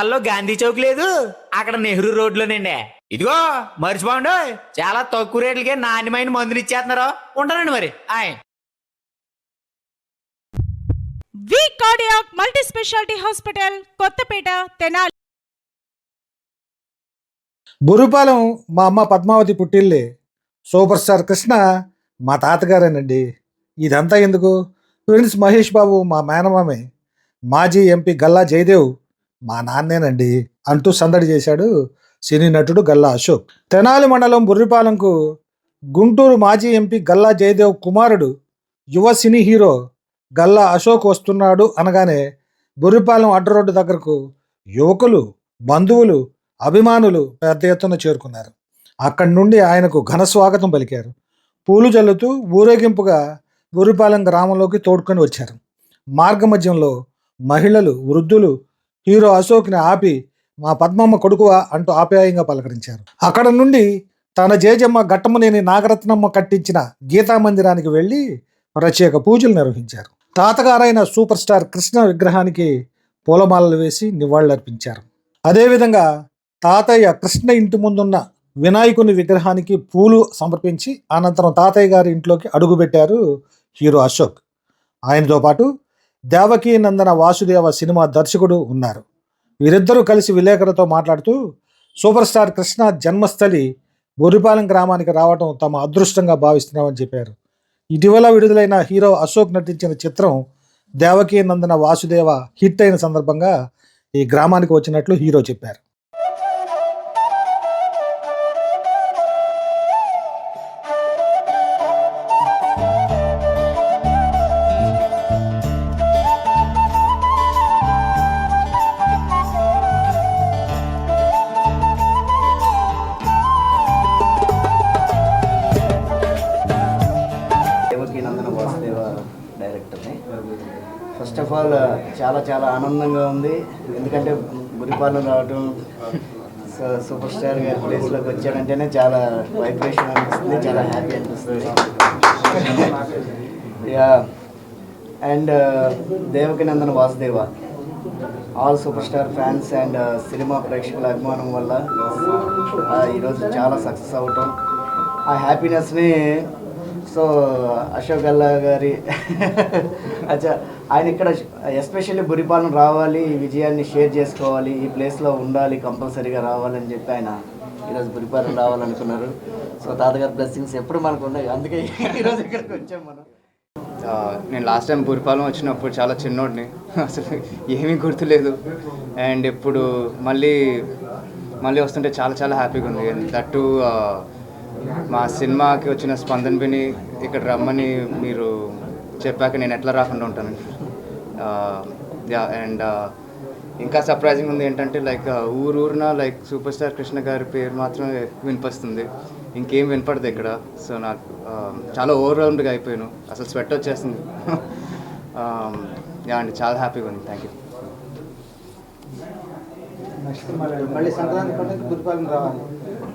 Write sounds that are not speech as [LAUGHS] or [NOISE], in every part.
అల్లో గాంధీ చౌక్ లేదు. అక్కడ నెహ్రూ రోడ్లోనండి. ఇదిగో మర్చిపోండి. చాలా తక్కువ రేట్లకే నాణ్యమైన మందులు ఇచ్చేస్తున్నారు. ఉంటానండి మరి. ఆయ్. V cardiac multi speciality hospital Kothapeta Tenali. Burripalem మా అమ్మ పద్మావతి పుట్టిల్లే. సూపర్ స్టార్ కృష్ణ మా తాతగారేనండి. ఇదంతా ఎందుకు? ప్రిన్స్ మహేష్ బాబు మా మేనమామే. మాజీ ఎంపీ గల్లా జయదేవ్ మా నాన్నేనండి అంటూ సందడి చేశాడు సినీ నటుడు గల్లా అశోక్. తెనాలి మండలం బుర్రిపాలెంకు గుంటూరు మాజీ ఎంపీ గల్లా జయదేవ్ కుమారుడు యువ సినీ హీరో గల్లా అశోక్ వస్తున్నాడు అనగానే బుర్రిపాలెం అడ్డు రోడ్డు దగ్గరకు యువకులు బంధువులు అభిమానులు పెద్ద ఎత్తున చేరుకున్నారు. అక్కడి నుండి ఆయనకు ఘన స్వాగతం పలికారు. పూలు జల్లుతూ ఊరేగింపుగా బుర్రిపాలెం గ్రామంలోకి తోడుకొని వచ్చారు. మార్గమధ్యంలో మహిళలు వృద్ధులు హీరో అశోక్ని ఆపి మా పద్మమ్మ కొడుకువా అంటూ ఆప్యాయంగా పలకరించారు. అక్కడ నుండి తన జేజమ్మ ఘట్టమునేని నాగరత్నమ్మ కట్టించిన గీతా మందిరానికి వెళ్ళి ప్రత్యేక పూజలు నిర్వహించారు. తాతగారైన సూపర్ స్టార్ కృష్ణ విగ్రహానికి పూలమాలలు వేసి నివాళులర్పించారు. అదేవిధంగా తాతయ్య కృష్ణ ఇంటి ముందున్న వినాయకుని విగ్రహానికి పూలు సమర్పించి అనంతరం తాతయ్య గారి ఇంట్లోకి అడుగుపెట్టారు హీరో అశోక్. ఆయనతో పాటు దేవకీ నందన వాసుదేవ సినిమా దర్శకుడు ఉన్నారు. వీరిద్దరూ కలిసి విలేకరులతో మాట్లాడుతూ సూపర్ స్టార్ కృష్ణ జన్మస్థలి బొరిపాలెం గ్రామానికి రావడం తమ అదృష్టంగా భావిస్తున్నామని చెప్పారు. ఇటీవల విడుదలైన హీరో అశోక్ నటించిన చిత్రం దేవకీ నందన వాసుదేవ హిట్ అయిన సందర్భంగా ఈ గ్రామానికి వచ్చినట్లు హీరో చెప్పారు. ఫస్ట్ ఆఫ్ ఆల్ చాలా చాలా ఆనందంగా ఉంది. ఎందుకంటే గురిపాలెం రావటం సో సూపర్ స్టార్ గారి ప్లేస్లోకి వచ్చాడంటేనే చాలా వైబ్రేషన్ అనిపిస్తుంది చాలా హ్యాపీ అనిపిస్తుంది. Yeah. And Devaki Nandana Vasudeva all super star fans and cinema ప్రేక్షకుల అభిమానం వల్ల ఆ, ఈరోజు చాలా సక్సెస్ అవటం. ఆ హ్యాపీనెస్ని సో అశోక్ అల్లా గారి [LAUGHS] అచ్చా ఆయన ఇక్కడ ఎస్పెషల్లీ బురిపాలెం రావాలి ఈ విజయాన్ని షేర్ చేసుకోవాలి ఈ ప్లేస్లో ఉండాలి కంపల్సరీగా రావాలని చెప్పి ఆయన ఈరోజు బురిపాలెం రావాలనుకున్నారు. సో తాతగారి బ్లెస్సింగ్స్ ఎప్పుడు మనకు ఉన్నాయి? అందుకే ఈరోజు ఇక్కడికి వచ్చాం మనం. నేను లాస్ట్ టైం బురిపాలెం వచ్చినప్పుడు చాలా చిన్నోడిని. అసలు ఏమీ గుర్తులేదు. అండ్ ఇప్పుడు మళ్ళీ మళ్ళీ వస్తుంటే చాలా చాలా హ్యాపీగా ఉంది. దట్టు మా సినిమాకి వచ్చిన స్పందన విని ఇక్కడ రమ్మని మీరు చెప్పాక నేను ఎట్లా రాకుండా ఉంటాను యా అండ్ ఇంకా సర్ప్రైజింగ్ ఉంది ఏంటంటే లైక్ ఊరు ఊరున లైక్ సూపర్ స్టార్ కృష్ణ గారి పేరు మాత్రం వినిపిస్తుంది. ఇంకేం వినపడదు ఇక్కడ. సో నాకు చాలా ఓవర్వెల్మ్డ్గా అయిపోయాను. అసలు స్వెట్ వచ్చేస్తుంది. [LAUGHS] యా అండి చాలా హ్యాపీగా ఉంది. థ్యాంక్ యూ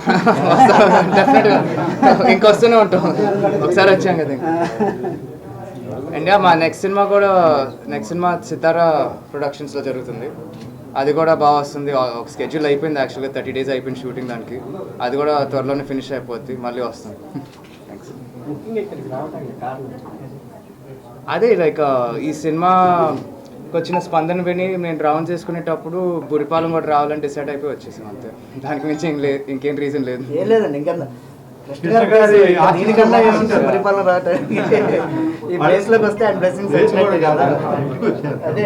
[LAUGHS] ఇంకొస్తూనే ఉంటాం. ఒకసారి వచ్చాం కదా [LAUGHS] అండ్ మా నెక్స్ట్ సినిమా కూడా నెక్స్ట్ సినిమా సితారా ప్రొడక్షన్స్లో జరుగుతుంది. అది కూడా బాగా వస్తుంది. ఒక స్కెడ్యూల్ అయిపోయింది యాక్చువల్గా థర్టీ డేస్ అయిపోయింది షూటింగ్ దానికి. అది కూడా త్వరలోనే ఫినిష్ అయిపోద్ది మళ్ళీ వస్తుంది. అదే లైక్ ఈ సినిమా వచ్చిన స్పందన విని నేను రౌండ్ చేసుకునేటప్పుడు బురిపాలెం కూడా రావాలని డిసైడ్ అయిపోయి వచ్చేసాం అంతే. దానికి మించి ఇంకేం రీజన్ లేదు. లేదండి ఇంకా పరిపాలన రావటానికి. ఈ ప్లేస్లోకి వస్తే బ్లెస్సింగ్స్ వచ్చినట్టే కదా? అదే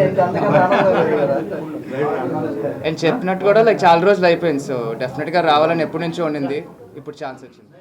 అండ్ చెప్పినట్టు కూడా లైక్ చాలా రోజులు అయిపోయింది. సో డెఫినెట్గా రావాలని ఎప్పటి నుంచో ఉండింది. ఇప్పుడు ఛాన్స్ వచ్చింది.